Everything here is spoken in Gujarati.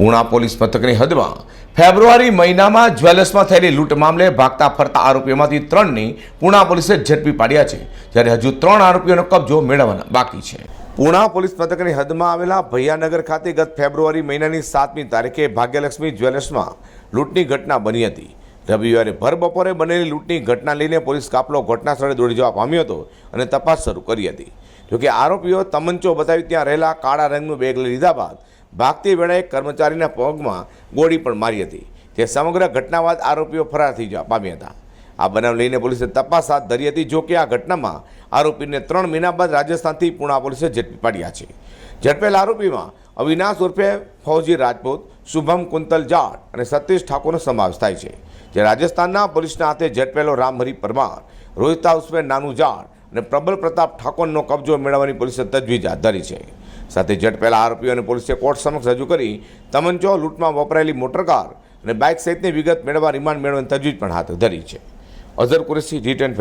પૂણા પોલીસ મથકની હદમાં ફેબ્રુઆરી મહિનામાં જ્વેલર્સમાં થયેલી લૂંટ મામલે ભાગતા ફરતા આરોપીઓમાંથી ત્રણની પૂણા પોલીસે ઝડપી પાડ્યા છે, જ્યારે હજુ ત્રણ આરોપીઓનો કબજો મેળવવાના બાકી છે. પૂણા પોલીસ મથકની હદમાં આવેલા ભૈયાનગર ખાતે ગત ફેબ્રુઆરી મહિનાની સાતમી તારીખે ભાગ્યલક્ષ્મી જ્વેલર્સમાં લૂંટની ઘટના બની હતી. રવિવારે ભર બપોરે બનેલી લૂંટની ઘટના લઈને પોલીસ કાફલો ઘટના સ્થળે દોડી જવા પામ્યો હતો અને તપાસ શરૂ કરી હતી. જોકે આરોપીઓ તમંચો બતાવી ત્યાં રહેલા કાળા રંગનું બેગ લઈ લીધા બાદ ભાગતી વેળાએ કર્મચારીના પગમાં ગોળી પણ મારી હતી. તે સમગ્ર ઘટના બાદ આરોપીઓ ફરાર થઈ જવા પામ્યા હતા. આ બનાવ લઈને પોલીસે તપાસ હાથ ધરી હતી જોકે આ ઘટનામાં આરોપીને ત્રણ મહિના બાદ રાજસ્થાનથી પૂણા પોલીસે ઝડપી પાડ્યા છે. ઝડપેલ આરોપીમાં અવિનાશ ઉર્ફે ફૌજી રાજપૂત, શુભમ કુંતલ જાટ અને સતીશ ઠાકોરનો સમાવેશ થાય છે. જે રાજસ્થાનના પોલીસના હાથે ઝડપેલો રામહરી પરમાર, રોહિતા ઉર્ફે નાનુ જાટ અને પ્રબલ પ્રતાપ ઠાકોરનો કબજો મેળવવાની પોલીસે તજવીજ હાથ ધરી છે. સાથે ઝડપેલા આરોપીઓને પોલીસે કોર્ટ સમક્ષ રજૂ કરી તમંચો લૂંટમાં વપરાયેલી મોટરકાર અને બાઇક સહિતની વિગત મેળવવા રિમાન્ડ મેળવવાની તજવીજ પણ હાથ ધરી છે. અઝર કુરેશી, જી ટેન